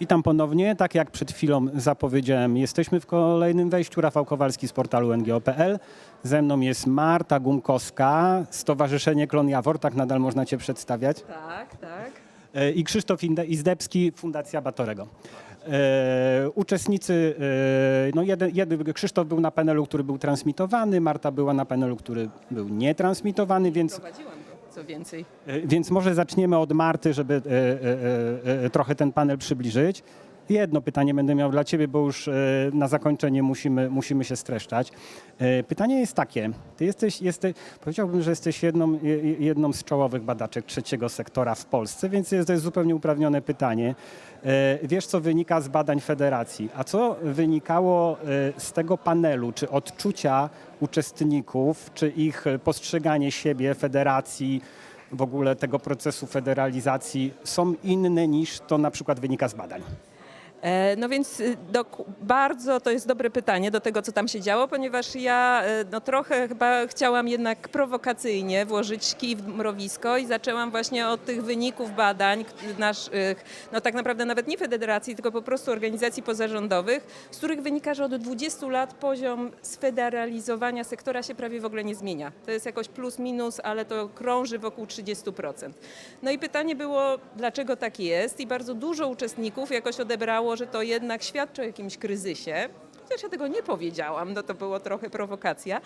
Witam ponownie. Tak jak przed chwilą zapowiedziałem, jesteśmy w kolejnym wejściu. Rafał Kowalski z portalu ngo.pl. Ze mną jest Marta Gumkowska, Stowarzyszenie Klon Jawor, tak nadal można Cię przedstawiać. Tak, tak. E, I Krzysztof Izdebski, Fundacja Batorego. E, uczestnicy, e, no jeden, jeden, Krzysztof był na panelu, który był transmitowany, Marta była na panelu, który był nietransmitowany, więc Prowadziłam co więcej. E, Więc może zaczniemy od Marty, żeby e, e, trochę ten panel przybliżyć. Jedno pytanie będę miał dla Ciebie, bo już e, na zakończenie musimy, musimy się streszczać. E, Pytanie jest takie. Ty jesteś, jesteś, powiedziałbym, że jesteś jedną, je- jedną z czołowych badaczek trzeciego sektora w Polsce, więc jest to jest zupełnie uprawnione pytanie. E, Wiesz, co wynika z badań federacji, a co wynikało z tego panelu, czy odczucia uczestników, czy ich postrzeganie siebie, federacji, w ogóle tego procesu federalizacji są inne niż to na przykład wynika z badań. E, No więc y, dok- bardzo to jest dobre pytanie do tego, co tam się działo, ponieważ ja e, no, trochę chyba chciałam jednak prowokacyjnie włożyć kij w mrowisko i zaczęłam właśnie od tych wyników badań naszych, no tak naprawdę nawet nie federacji, tylko po prostu organizacji pozarządowych, z których wynika, że od 20 lat poziom sfederalizowania sektora się prawie w ogóle nie zmienia. To jest jakoś plus minus, ale to krąży wokół 30%. No i pytanie było, dlaczego tak jest i bardzo dużo uczestników jakoś odebrało, że to jednak świadczy o jakimś kryzysie. Chociaż ja tego nie powiedziałam, no to było trochę prowokacja.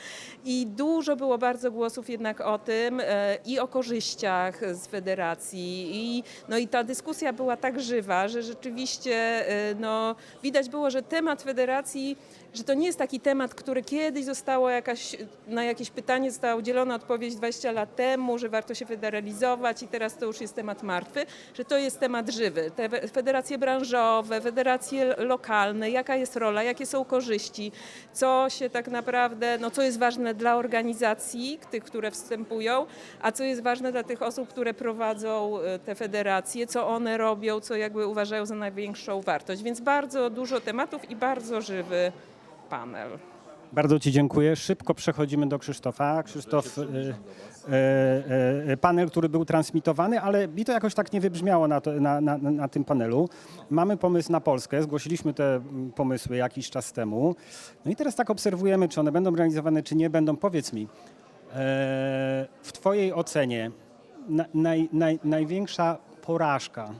I dużo było bardzo głosów jednak o tym e, i o korzyściach z federacji. I, no i ta dyskusja była tak żywa, że rzeczywiście e, no, widać było, że temat federacji, że to nie jest taki temat, który kiedyś zostało jakaś, na jakieś pytanie została udzielona odpowiedź 20 lat temu, że warto się federalizować i teraz to już jest temat martwy, że to jest temat żywy. Te federacje branżowe, federacje lokalne, jaka jest rola, jakie są korzyści, co się tak naprawdę, no co jest ważne dla organizacji, tych, które wstępują, a co jest ważne dla tych osób, które prowadzą e, te federacje, co one robią, co jakby uważają za największą wartość. Więc bardzo dużo tematów i bardzo żywy panel. Bardzo Ci dziękuję. Szybko przechodzimy do Krzysztofa. Krzysztof, e, e, e, panel, który był transmitowany, ale mi to jakoś tak nie wybrzmiało na, to, na, na, na tym panelu. Mamy pomysł na Polskę, zgłosiliśmy te mm, pomysły jakiś czas temu. No i teraz tak obserwujemy, czy one będą realizowane, czy nie będą. Powiedz mi, e, w Twojej ocenie na, naj, naj, największa porażka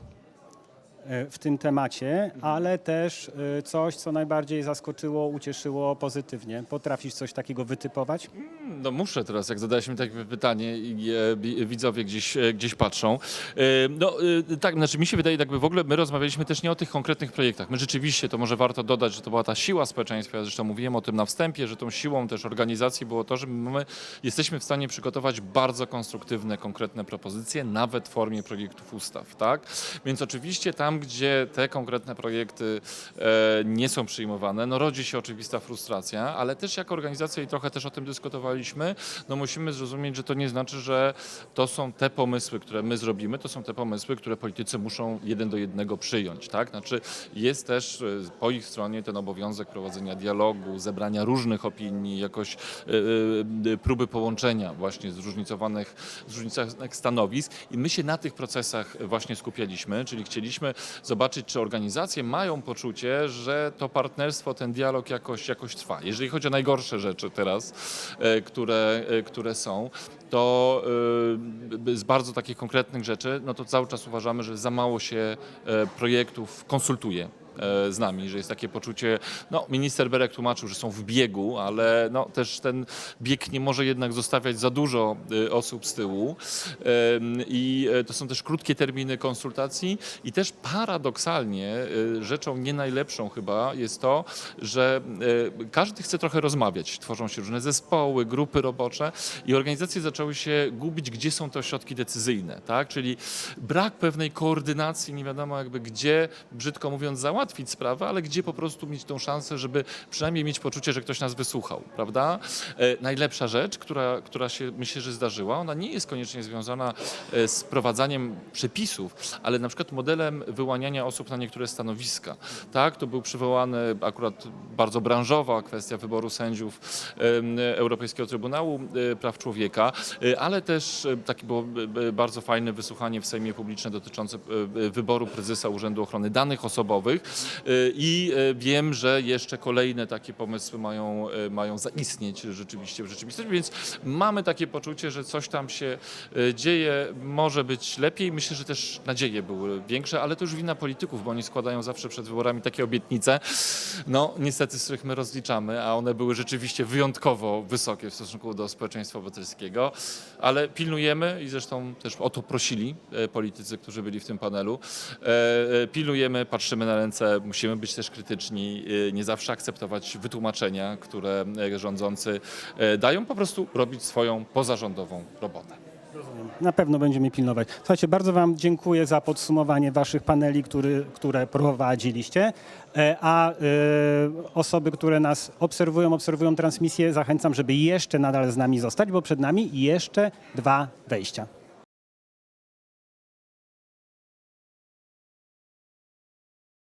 w tym temacie, ale też e, coś, co najbardziej zaskoczyło, ucieszyło pozytywnie. Potrafisz coś takiego wytypować? No muszę teraz, jak zadałeś mi takie pytanie i e, widzowie gdzieś, e, gdzieś patrzą. E, No e, tak, znaczy mi się wydaje, jakby w ogóle my rozmawialiśmy też nie o tych konkretnych projektach. My rzeczywiście, to może warto dodać, że to była ta siła społeczeństwa, ja zresztą mówiłem o tym na wstępie, że tą siłą też organizacji było to, że my jesteśmy w stanie przygotować bardzo konstruktywne, konkretne propozycje, nawet w formie projektów ustaw, tak? Więc oczywiście tam, gdzie te konkretne projekty e, nie są przyjmowane, no rodzi się oczywista frustracja, ale też jako organizacja i trochę też o tym dyskutowaliśmy, no musimy zrozumieć, że to nie znaczy, że to są te pomysły, które my zrobimy, to są te pomysły, które politycy muszą jeden do jednego przyjąć, tak? Znaczy jest też e, po ich stronie ten obowiązek prowadzenia dialogu, zebrania różnych opinii, jakoś e, próby połączenia właśnie zróżnicowanych, zróżnicowanych stanowisk i my się na tych procesach właśnie skupialiśmy, czyli chcieliśmy zobaczyć, czy organizacje mają poczucie, że to partnerstwo, ten dialog jakoś, jakoś trwa. Jeżeli chodzi o najgorsze rzeczy teraz, e, które, e, które są, to e, z bardzo takich konkretnych rzeczy, no to cały czas uważamy, że za mało się projektów konsultuje z nami, że jest takie poczucie, no minister Berek tłumaczył, że są w biegu, ale no też ten bieg nie może jednak zostawiać za dużo e, osób z tyłu i e, to są też krótkie terminy konsultacji i też paradoksalnie e, rzeczą nie najlepszą chyba jest to, że e, każdy chce trochę rozmawiać, tworzą się różne zespoły, grupy robocze i organizacje zaczęły się gubić, gdzie są te ośrodki decyzyjne, tak? Czyli brak pewnej koordynacji, nie wiadomo jakby gdzie, brzydko mówiąc, załatwić załatwić sprawę, ale gdzie po prostu mieć tą szansę, żeby przynajmniej mieć poczucie, że ktoś nas wysłuchał, prawda? E, najlepsza rzecz, która, która się myślę, że zdarzyła, ona nie jest koniecznie związana e, z prowadzaniem przepisów, ale na przykład modelem wyłaniania osób na niektóre stanowiska. Tak, to był przywołany akurat bardzo branżowa kwestia wyboru sędziów Europejskiego Trybunału e, Praw Człowieka, ale też takie było bardzo fajne wysłuchanie w Sejmie Publiczne dotyczące wyboru prezesa Urzędu Ochrony Danych Osobowych i e, wiem, że jeszcze kolejne takie pomysły mają, e, mają zaistnieć rzeczywiście w rzeczywistości, więc mamy takie poczucie, że coś tam się e, dzieje, może być lepiej. Myślę, że też nadzieje były większe, ale to już wina polityków, bo oni składają zawsze przed wyborami takie obietnice, no niestety z których my rozliczamy, a one były rzeczywiście wyjątkowo wysokie w stosunku do społeczeństwa obywatelskiego, ale pilnujemy i zresztą też o to prosili e, politycy, którzy byli w tym panelu. E, e, Pilnujemy, patrzymy na ręce, musimy być też krytyczni, e, nie zawsze akceptować wytłumaczenia, które e, rządzący e, dają, po prostu robić swoją pozarządową robotę. Na pewno będziemy pilnować. Słuchajcie, bardzo Wam dziękuję za podsumowanie Waszych paneli, który, które prowadziliście. E, A e, osoby, które nas obserwują, obserwują transmisję, zachęcam, żeby jeszcze nadal z nami zostać, bo przed nami jeszcze dwa wejścia.